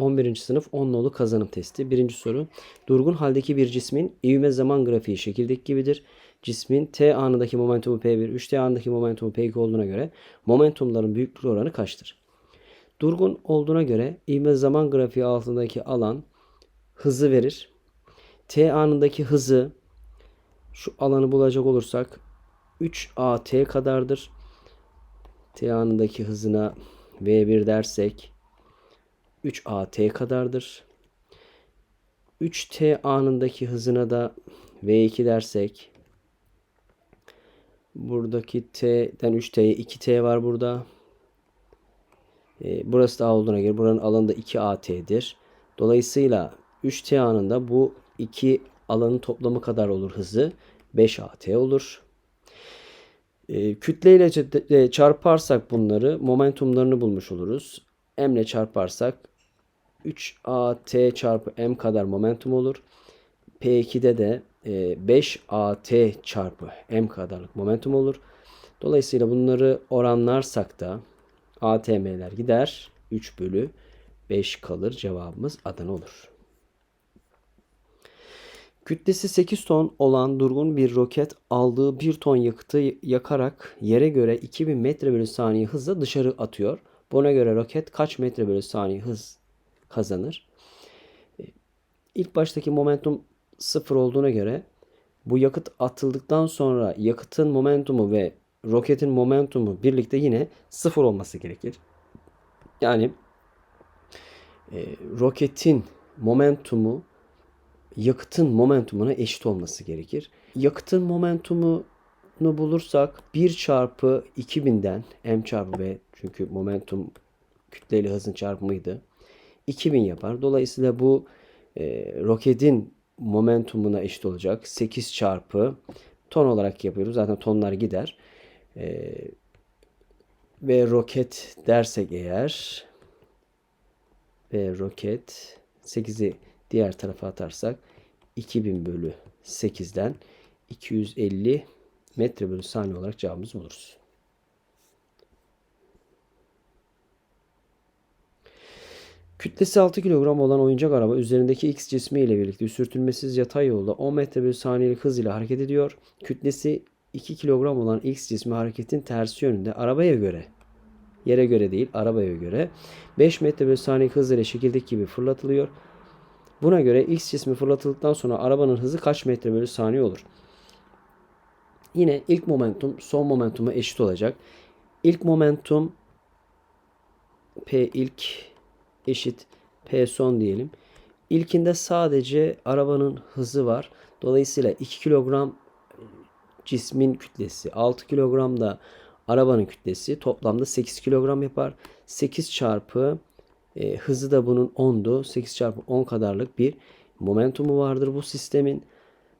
11. sınıf 10 nolu kazanım testi. Birinci soru. Durgun haldeki bir cismin ivme zaman grafiği şekildeki gibidir. Cismin t anındaki momentumu P1, 3t anındaki momentumu P2 olduğuna göre momentumların büyüklük oranı kaçtır? Durgun olduğuna göre ivme zaman grafiği altındaki alan hızı verir. T anındaki hızı şu alanı bulacak olursak 3at kadardır. T anındaki hızına V1 dersek 3at kadardır. 3t anındaki hızına da v2 dersek buradaki t'den 3t'ye 2t var burada. Ee, burası da A olduğuna göre buranın alanı da 2at'dir. Dolayısıyla 3t anında bu iki alanın toplamı kadar olur hızı. 5at olur. Ee, kütleyle ç- çarparsak bunları momentumlarını bulmuş oluruz. M ile çarparsak 3at çarpı m kadar momentum olur. P2'de de e, 5at çarpı m kadarlık momentum olur. Dolayısıyla bunları oranlarsak da ATM'ler gider. 3 bölü 5 kalır. Cevabımız Adana olur. Kütlesi 8 ton olan durgun bir roket aldığı 1 ton yakıtı yakarak yere göre 2000 metre bölü saniye hızla dışarı atıyor. Buna göre roket kaç metre bölü saniye hız kazanır? E, İlk baştaki momentum sıfır olduğuna göre bu yakıt atıldıktan sonra yakıtın momentumu ve roketin momentumu birlikte yine sıfır olması gerekir. Yani e, roketin momentumu yakıtın momentumuna eşit olması gerekir. Yakıtın momentumunu bulursak 1 çarpı 2000'den m çarpı v çünkü momentum kütleyle hızın çarpımıydı. 2000 yapar. Dolayısıyla bu e, roketin momentumuna eşit olacak. 8 çarpı ton olarak yapıyoruz. Zaten tonlar gider. E, ve roket dersek eğer ve roket 8'i diğer tarafa atarsak 2000 bölü 8'den 250 metre bölü saniye olarak cevabımızı buluruz. Kütlesi 6 kilogram olan oyuncak araba üzerindeki X cismi ile birlikte sürtünmesiz yatay yolda 10 metre bölü saniyelik hız ile hareket ediyor. Kütlesi 2 kilogram olan X cismi hareketin tersi yönünde arabaya göre yere göre değil arabaya göre 5 metre bölü saniye hız ile şekildeki gibi fırlatılıyor. Buna göre X cismi fırlatıldıktan sonra arabanın hızı kaç metre bölü saniye olur? Yine ilk momentum son momentuma eşit olacak. İlk momentum P ilk eşit P son diyelim. İlkinde sadece arabanın hızı var. Dolayısıyla 2 kilogram cismin kütlesi 6 kilogram da arabanın kütlesi toplamda 8 kilogram yapar. 8 çarpı e, hızı da bunun 10'du. 8 çarpı 10 kadarlık bir momentumu vardır bu sistemin.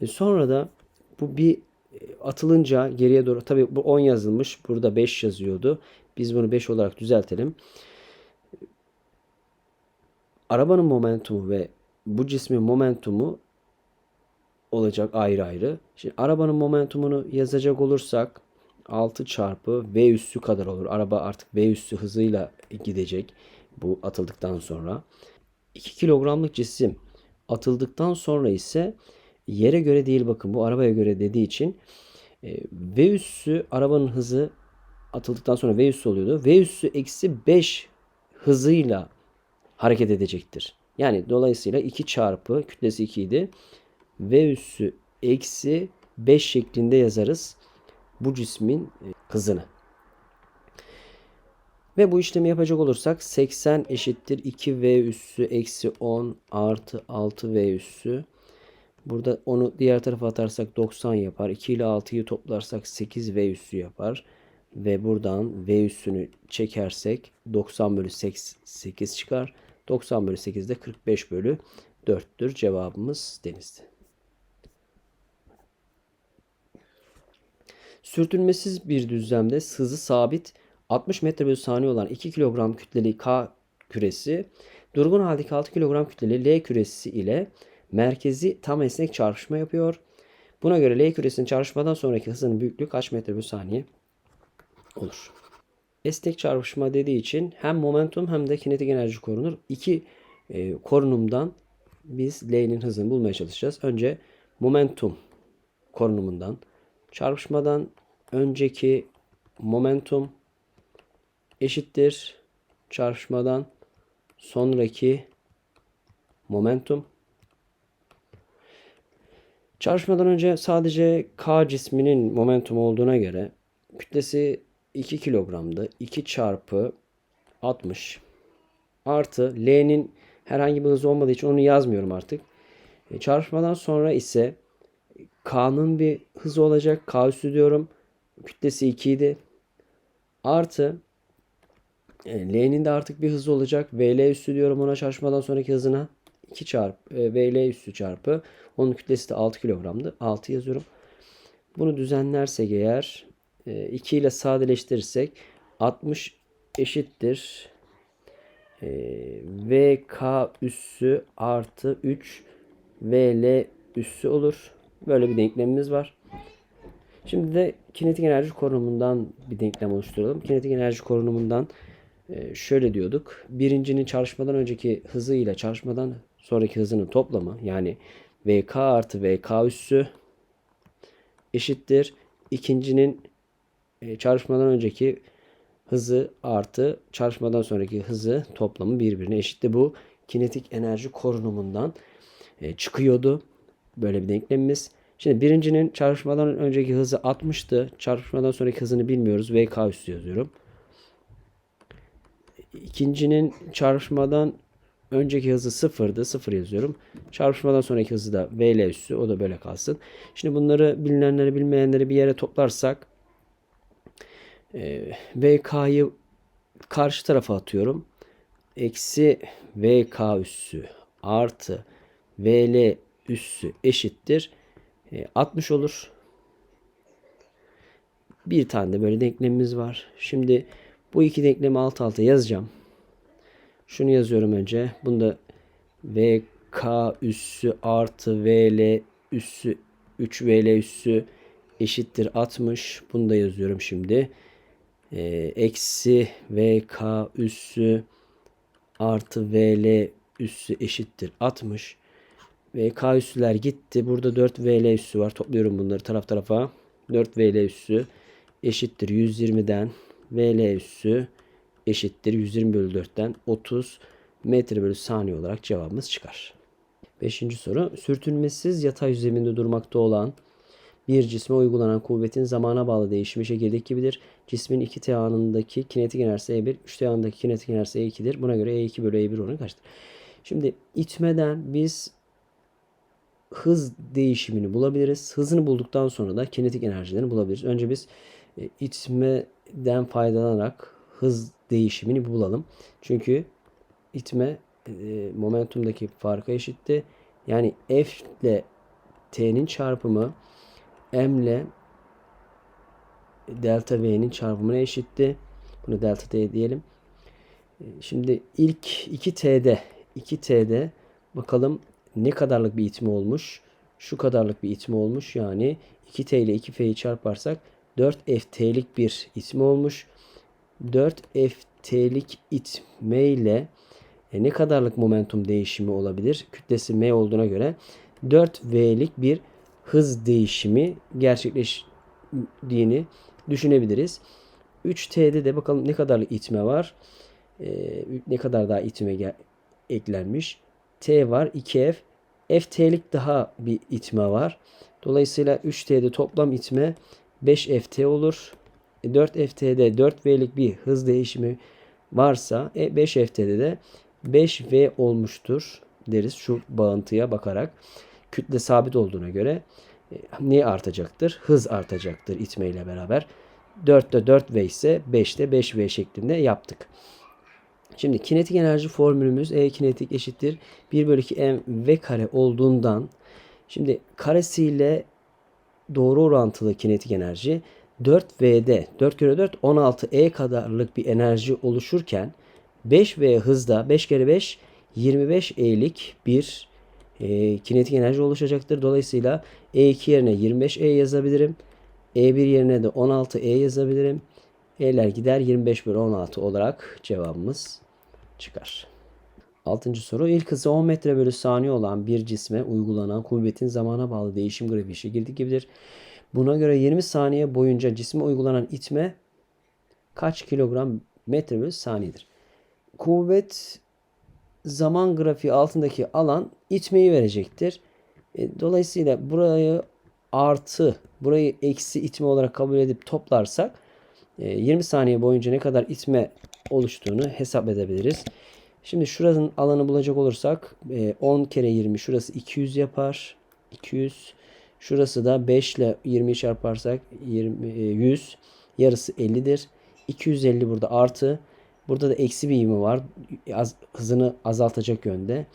E, sonra da bu bir e, atılınca geriye doğru tabi bu 10 yazılmış. Burada 5 yazıyordu. Biz bunu 5 olarak düzeltelim. Arabanın momentumu ve bu cismin momentumu olacak ayrı ayrı. Şimdi arabanın momentumunu yazacak olursak 6 çarpı V üssü kadar olur. Araba artık V üssü hızıyla gidecek bu atıldıktan sonra. 2 kilogramlık cisim atıldıktan sonra ise yere göre değil bakın bu arabaya göre dediği için e, V üssü arabanın hızı atıldıktan sonra V üssü oluyordu. V üssü eksi 5 hızıyla hareket edecektir. Yani dolayısıyla 2 çarpı kütlesi 2 idi. V üssü eksi 5 şeklinde yazarız bu cismin e, hızını. Ve bu işlemi yapacak olursak 80 eşittir 2V üssü eksi 10 artı 6V üssü. Burada onu diğer tarafa atarsak 90 yapar. 2 ile 6'yı toplarsak 8V üssü yapar. Ve buradan V üssünü çekersek 90 bölü 8 çıkar. 90 bölü 8 de 45 bölü 4'tür. Cevabımız denizdi. Sürtünmesiz bir düzlemde hızı sabit 60 metre bölü saniye olan 2 kilogram kütleli K küresi durgun haldeki 6 kilogram kütleli L küresi ile merkezi tam esnek çarpışma yapıyor. Buna göre L küresinin çarpışmadan sonraki hızının büyüklüğü kaç metre bölü saniye olur? Esnek çarpışma dediği için hem momentum hem de kinetik enerji korunur. İki e, korunumdan biz L'nin hızını bulmaya çalışacağız. Önce momentum korunumundan çarpışmadan önceki momentum eşittir çarpışmadan sonraki momentum. Çarpışmadan önce sadece K cisminin momentum olduğuna göre kütlesi 2 kilogramdı. 2 çarpı 60 artı L'nin herhangi bir hızı olmadığı için onu yazmıyorum artık. E, çarpışmadan sonra ise K'nın bir hızı olacak. K üssü diyorum. Kütlesi 2 idi. Artı e, L'nin de artık bir hızı olacak. VL üssü diyorum ona çarpışmadan sonraki hızına. 2 çarpı e, VL üssü çarpı. Onun kütlesi de 6 kilogramdı. 6 yazıyorum. Bunu düzenlersek eğer 2 ile sadeleştirirsek 60 eşittir. E, VK üssü artı 3 VL üssü olur. Böyle bir denklemimiz var. Şimdi de kinetik enerji korunumundan bir denklem oluşturalım. Kinetik enerji korunumundan e, şöyle diyorduk. Birincinin çalışmadan önceki hızı ile çalışmadan sonraki hızının toplamı yani VK artı VK üssü eşittir. İkincinin e, çalışmadan önceki hızı artı çalışmadan sonraki hızı toplamı birbirine eşitti. Bu kinetik enerji korunumundan e, çıkıyordu. Böyle bir denklemimiz. Şimdi birincinin çarpışmadan önceki hızı 60'tı. Çarpışmadan sonraki hızını bilmiyoruz. VK üstü yazıyorum. İkincinin çarpışmadan önceki hızı sıfırdı. Sıfır yazıyorum. Çarpışmadan sonraki hızı da VL üssü. O da böyle kalsın. Şimdi bunları bilinenleri bilmeyenleri bir yere toplarsak e, VK'yı karşı tarafa atıyorum. Eksi VK üssü artı VL üssü eşittir. 60 e, olur. Bir tane de böyle denklemimiz var. Şimdi bu iki denklemi alt alta yazacağım. Şunu yazıyorum önce. Bunda VK üssü artı VL üssü 3 VL üssü eşittir 60. Bunu da yazıyorum şimdi. Ee, eksi VK üssü artı VL üssü eşittir 60. VK üssüler gitti. Burada 4 VL üssü var. Topluyorum bunları taraf tarafa. 4 VL üssü eşittir 120'den VL üssü eşittir 120 bölü 4'ten 30 metre bölü saniye olarak cevabımız çıkar. Beşinci soru. Sürtünmesiz yatay yüzeyinde durmakta olan bir cisme uygulanan kuvvetin zamana bağlı değişimi şekildeki gibidir. Cismin 2T anındaki kinetik enerjisi E1, 3T anındaki kinetik enerjisi E2'dir. Buna göre E2 bölü E1 oranı kaçtır? Şimdi itmeden biz hız değişimini bulabiliriz. Hızını bulduktan sonra da kinetik enerjilerini bulabiliriz. Önce biz e, itmeden faydalanarak hız değişimini bulalım. Çünkü itme e, momentumdaki farka eşitti. Yani F ile T'nin çarpımı M ile delta V'nin çarpımına eşitti. Bunu delta T diyelim. E, şimdi ilk 2T'de 2T'de bakalım ne kadarlık bir itme olmuş? Şu kadarlık bir itme olmuş. Yani 2T ile 2F'yi çarparsak 4FT'lik bir itme olmuş. 4FT'lik itme ile e, ne kadarlık momentum değişimi olabilir? Kütlesi M olduğuna göre 4V'lik bir hız değişimi gerçekleştiğini düşünebiliriz. 3T'de de bakalım ne kadarlık itme var? Ee, ne kadar daha itme eklenmiş? T var 2F. FT'lik daha bir itme var. Dolayısıyla 3T'de toplam itme 5FT olur. 4FT'de 4V'lik bir hız değişimi varsa 5FT'de de 5V olmuştur deriz şu bağıntıya bakarak. Kütle sabit olduğuna göre e, ne artacaktır? Hız artacaktır itme ile beraber. 4'te 4V ise 5'te 5V şeklinde yaptık. Şimdi kinetik enerji formülümüz E kinetik eşittir 1 bölü 2 m v kare olduğundan şimdi karesiyle doğru orantılı kinetik enerji 4V'de 4 kere 4 16 E kadarlık bir enerji oluşurken 5V hızda 5 kere 5 25 E'lik bir e, kinetik enerji oluşacaktır. Dolayısıyla E2 yerine 25 E yazabilirim. E1 yerine de 16 E yazabilirim. E'ler gider 25 bölü 16 olarak cevabımız çıkar. Altıncı soru. İlk hızı 10 metre bölü saniye olan bir cisme uygulanan kuvvetin zamana bağlı değişim grafiği şekilde gibidir. Buna göre 20 saniye boyunca cisme uygulanan itme kaç kilogram metre bölü saniyedir? Kuvvet zaman grafiği altındaki alan itmeyi verecektir. E, dolayısıyla burayı artı, burayı eksi itme olarak kabul edip toplarsak e, 20 saniye boyunca ne kadar itme oluştuğunu hesap edebiliriz. Şimdi şuranın alanı bulacak olursak e, 10 kere 20 şurası 200 yapar. 200. Şurası da 5 ile 20'yi çarparsak 20, e, 100. Yarısı 50'dir. 250 burada artı. Burada da eksi bir ivme var. Az, hızını azaltacak yönde.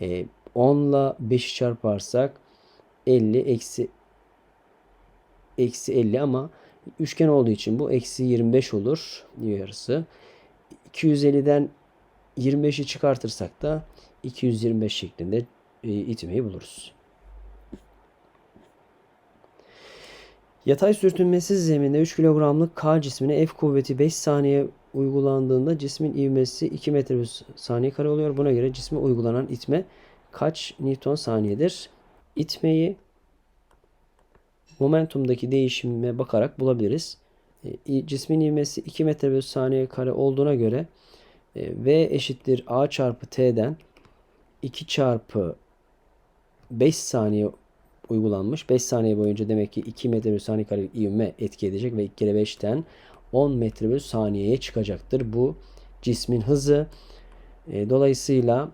E, 10 ile 5'i çarparsak 50 eksi eksi 50 ama üçgen olduğu için bu eksi 25 olur yarısı. 250'den 25'i çıkartırsak da 225 şeklinde e, itmeyi buluruz. Yatay sürtünmesiz zeminde 3 kilogramlık K cismine F kuvveti 5 saniye uygulandığında cismin ivmesi 2 metre bölü saniye kare oluyor. Buna göre cisme uygulanan itme kaç Newton saniyedir? İtmeyi momentumdaki değişime bakarak bulabiliriz. E, cismin ivmesi 2 metre bölü saniye kare olduğuna göre e, V eşittir A çarpı T'den 2 çarpı 5 saniye uygulanmış. 5 saniye boyunca demek ki 2 metre bölü saniye kare ivme etki edecek ve 2 kere 5'ten 10 metre bölü saniyeye çıkacaktır. Bu cismin hızı. E, dolayısıyla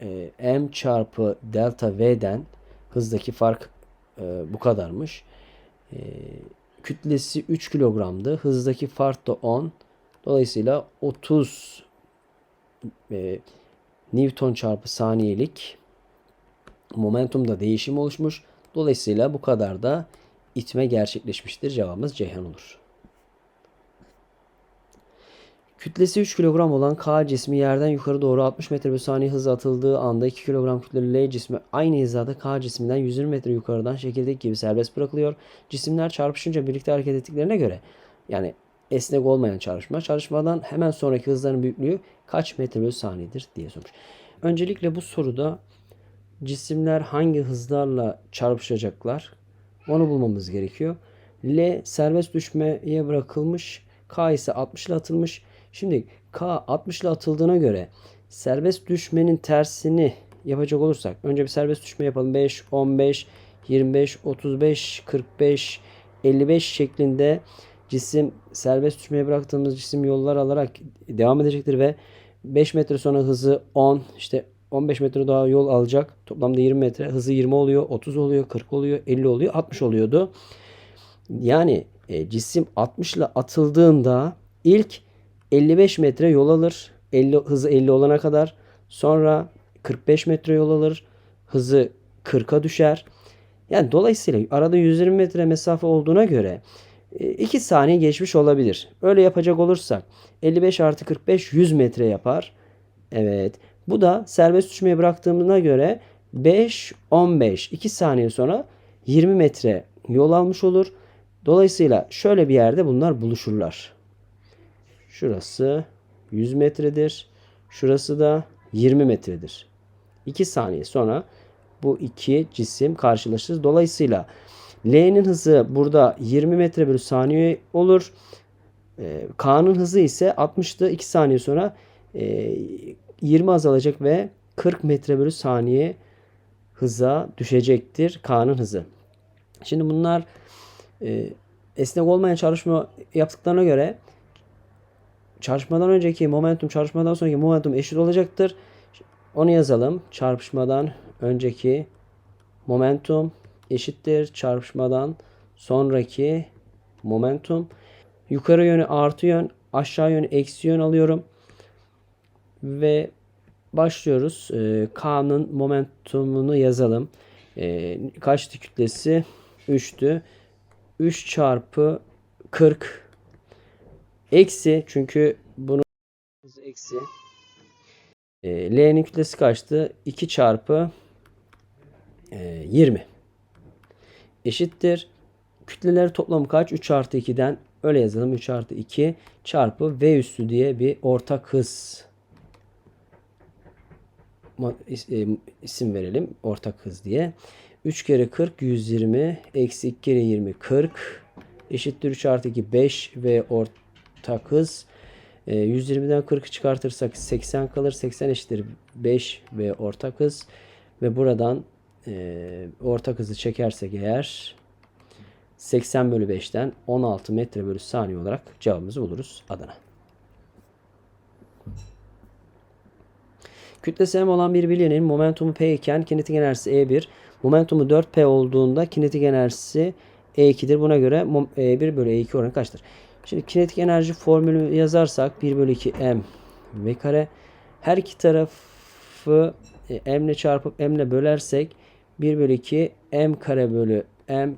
e, m çarpı delta v'den hızdaki fark e, bu kadarmış. Kütlesi 3 kilogramdı. Hızdaki fark da 10. Dolayısıyla 30 e, Newton çarpı saniyelik momentumda değişim oluşmuş. Dolayısıyla bu kadar da itme gerçekleşmiştir. Cevabımız Ceyhan olur. Kütlesi 3 kilogram olan K cismi yerden yukarı doğru 60 metre bölü saniye hızla atıldığı anda 2 kilogram kütleli L cismi aynı hizada K cisminden 120 metre yukarıdan şekildeki gibi serbest bırakılıyor. Cisimler çarpışınca birlikte hareket ettiklerine göre yani esnek olmayan çarpışma. Çarpışmadan hemen sonraki hızların büyüklüğü kaç metre bölü saniyedir diye sormuş. Öncelikle bu soruda cisimler hangi hızlarla çarpışacaklar onu bulmamız gerekiyor. L serbest düşmeye bırakılmış. K ise 60 ile atılmış. Şimdi K 60 ile atıldığına göre serbest düşmenin tersini yapacak olursak önce bir serbest düşme yapalım. 5, 15, 25, 35, 45, 55 şeklinde cisim serbest düşmeye bıraktığımız cisim yollar alarak devam edecektir ve 5 metre sonra hızı 10 işte 15 metre daha yol alacak. Toplamda 20 metre. Hızı 20 oluyor, 30 oluyor, 40 oluyor, 50 oluyor, 60 oluyordu. Yani e, cisim 60 ile atıldığında ilk 55 metre yol alır. 50, hızı 50 olana kadar. Sonra 45 metre yol alır. Hızı 40'a düşer. Yani dolayısıyla arada 120 metre mesafe olduğuna göre 2 saniye geçmiş olabilir. Öyle yapacak olursak 55 artı 45 100 metre yapar. Evet. Bu da serbest düşmeye bıraktığımına göre 5 15 2 saniye sonra 20 metre yol almış olur. Dolayısıyla şöyle bir yerde bunlar buluşurlar. Şurası 100 metredir. Şurası da 20 metredir. 2 saniye sonra bu iki cisim karşılaşır. Dolayısıyla L'nin hızı burada 20 metre bölü saniye olur. Ee, K'nın hızı ise 60'tı. 2 saniye sonra 20 e, azalacak ve 40 metre bölü saniye hıza düşecektir K'nın hızı. Şimdi bunlar e, esnek olmayan çalışma yaptıklarına göre çarpışmadan önceki momentum çarpışmadan sonraki momentum eşit olacaktır. Onu yazalım. Çarpışmadan önceki momentum eşittir çarpışmadan sonraki momentum. Yukarı yönü artı yön, aşağı yönü eksi yön alıyorum. Ve başlıyoruz. Ee, K'nın momentumunu yazalım. Ee, kaçtı kütlesi? 3'tü. 3 çarpı 40 eksi çünkü bunu eksi e, L'nin kütlesi kaçtı? 2 çarpı e, 20 eşittir. Kütleler toplamı kaç? 3 artı 2'den öyle yazalım. 3 artı 2 çarpı V üstü diye bir ortak hız e, isim verelim ortak hız diye. 3 kere 40 120 eksi 2 kere 20 40 eşittir 3 artı 2 5 ve ortak hız e, 120'den 40'ı çıkartırsak 80 kalır. 80 eşittir 5 ve ortak hız ve buradan e, ortak hızı çekersek eğer 80 bölü 5'ten 16 metre bölü saniye olarak cevabımızı buluruz Adana. Kütlesi m olan bir bilyenin momentumu p iken kinetik enerjisi e1, momentumu 4p olduğunda kinetik enerjisi e2'dir. Buna göre mom- e1 bölü e2 oranı kaçtır? Şimdi kinetik enerji formülü yazarsak 1 bölü 2 m v kare. Her iki tarafı e, m ile çarpıp m ile bölersek 1 bölü 2 m kare bölü m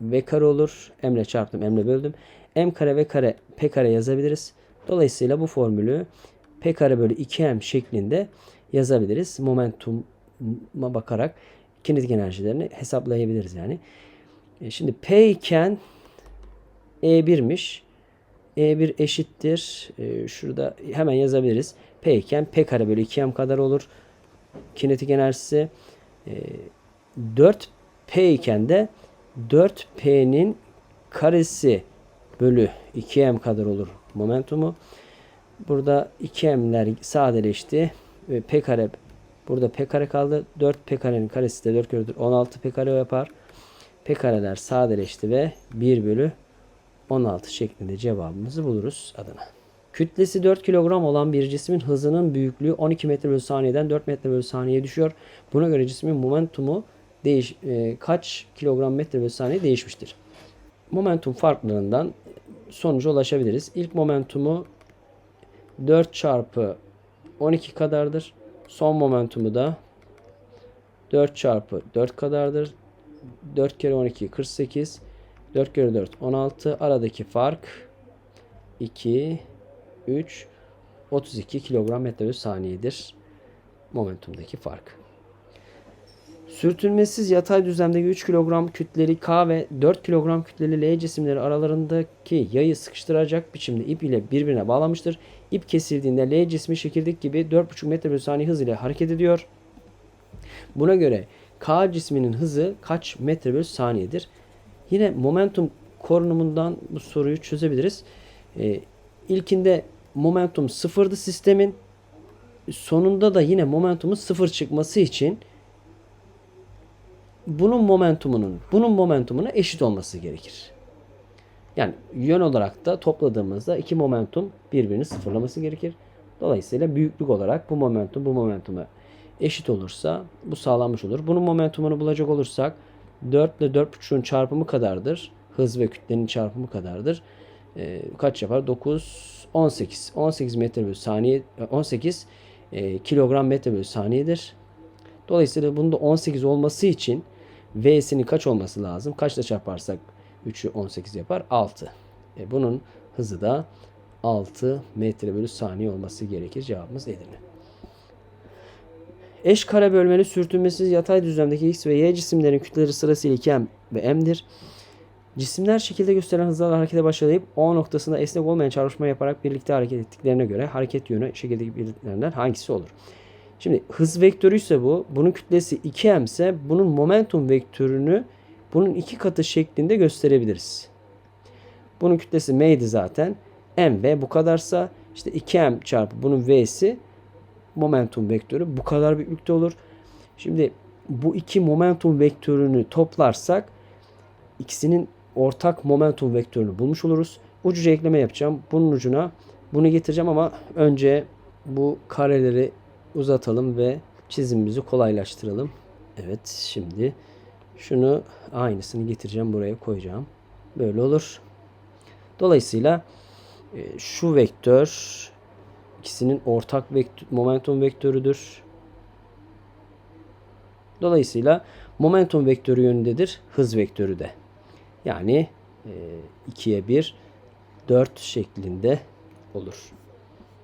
v kare olur. M ile çarptım, m ile böldüm. m kare v kare p kare yazabiliriz. Dolayısıyla bu formülü p kare bölü 2m şeklinde yazabiliriz. Momentuma bakarak kinetik enerjilerini hesaplayabiliriz yani. E, Şimdi p iken e1'miş. E1 eşittir. e, şurada hemen yazabiliriz. P iken P kare bölü 2M kadar olur. Kinetik enerjisi. E, 4P iken de 4P'nin karesi bölü 2M kadar olur momentumu. Burada 2M'ler sadeleşti. Ve P kare burada P kare kaldı. 4P karenin karesi de 4 köredir. 16 P kare yapar. P kareler sadeleşti ve 1 bölü 16 şeklinde cevabımızı buluruz Adana. Kütlesi 4 kilogram olan bir cismin hızının büyüklüğü 12 metre bölü saniyeden 4 metre bölü saniyeye düşüyor. Buna göre cismin momentumu değiş, e, kaç kilogram metre bölü saniye değişmiştir? Momentum farklarından sonuca ulaşabiliriz. İlk momentumu 4 çarpı 12 kadardır. Son momentumu da 4 çarpı 4 kadardır. 4 kere 12 48. 4 kere 4 16. Aradaki fark 2 3 32 kilogram metre saniyedir. Momentumdaki fark. Sürtünmesiz yatay düzlemdeki 3 kilogram kütleli K ve 4 kilogram kütleli L cisimleri aralarındaki yayı sıkıştıracak biçimde ip ile birbirine bağlanmıştır. İp kesildiğinde L cismi çekirdek gibi 4,5 metre bölü saniye hız ile hareket ediyor. Buna göre K cisminin hızı kaç metre bölü saniyedir? Yine momentum korunumundan bu soruyu çözebiliriz. Ee, ilkinde momentum sıfırdı sistemin. Sonunda da yine momentumun sıfır çıkması için bunun momentumunun bunun momentumuna eşit olması gerekir. Yani yön olarak da topladığımızda iki momentum birbirini sıfırlaması gerekir. Dolayısıyla büyüklük olarak bu momentum bu momentuma eşit olursa bu sağlanmış olur. Bunun momentumunu bulacak olursak 4 ile 4.5'un çarpımı kadardır. Hız ve kütlenin çarpımı kadardır. Ee, kaç yapar? 9, 18. 18 metre bölü saniye, 18 e, kilogram metre bölü saniyedir. Dolayısıyla bunda 18 olması için V'sinin kaç olması lazım? Kaçla çarparsak 3'ü 18 yapar? 6. E, bunun hızı da 6 metre bölü saniye olması gerekir. Cevabımız Edirne. Eş kare bölmeli sürtünmesiz yatay düzlemdeki X ve Y cisimlerin kütleleri sırasıyla 2M ve M'dir. Cisimler şekilde gösterilen hızlarla harekete başlayıp O noktasında esnek olmayan çarpışma yaparak birlikte hareket ettiklerine göre hareket yönü şekildeki birliklerinden hangisi olur? Şimdi hız vektörü ise bu. Bunun kütlesi 2m ise bunun momentum vektörünü bunun iki katı şeklinde gösterebiliriz. Bunun kütlesi m'ydi zaten. m v bu kadarsa işte 2m çarpı bunun v'si momentum vektörü bu kadar büyüklükte olur. Şimdi bu iki momentum vektörünü toplarsak ikisinin ortak momentum vektörünü bulmuş oluruz. Ucuca ekleme yapacağım. Bunun ucuna bunu getireceğim ama önce bu kareleri uzatalım ve çizimimizi kolaylaştıralım. Evet şimdi şunu aynısını getireceğim buraya koyacağım. Böyle olur. Dolayısıyla e, şu vektör ikisinin ortak vektör, momentum vektörüdür. Dolayısıyla momentum vektörü yönündedir. Hız vektörü de. Yani e, 2'ye 1 4 şeklinde olur.